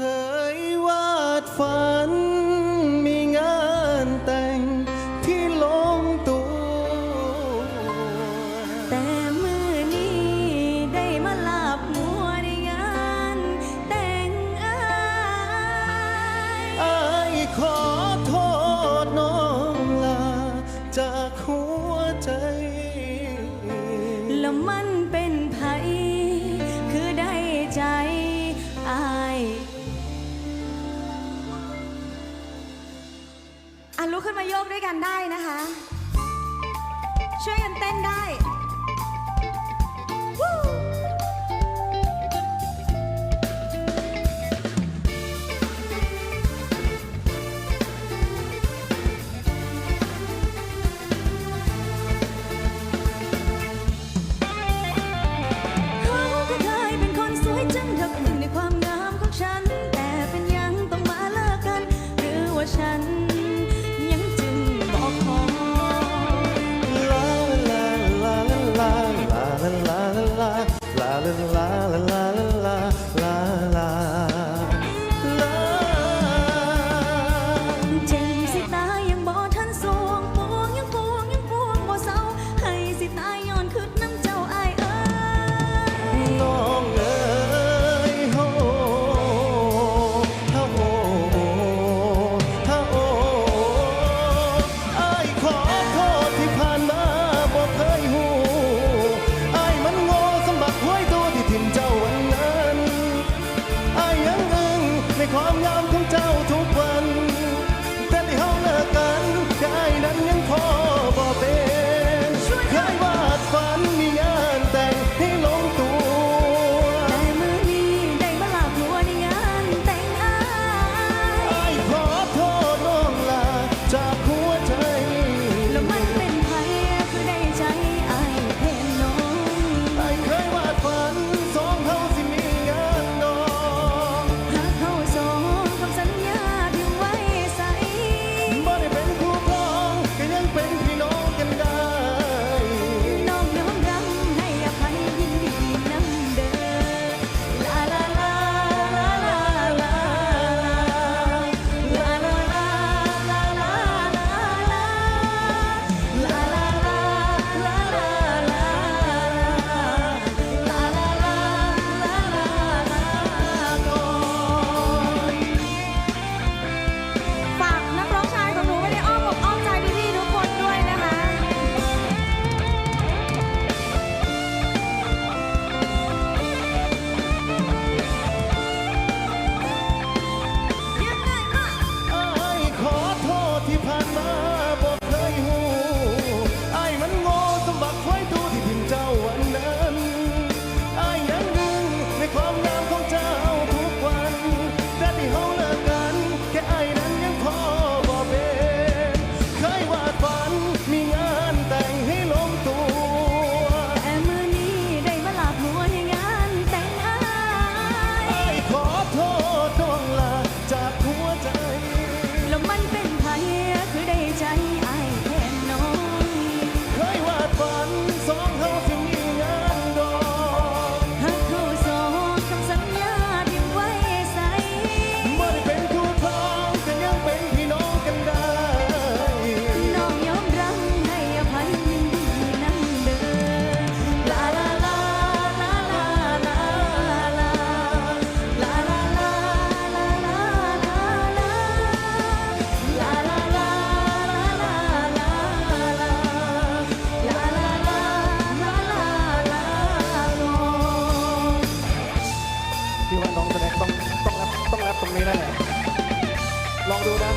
เคยวาดฝัน มีงานแต่งที่ลงตัว แต่มื่อนี้ได้มาลาบมัวในงานแต่งอายอายขอโทษน้องลาจาก ด้วยกันได้นะคะ ช่วยกันเต้นได้ fly little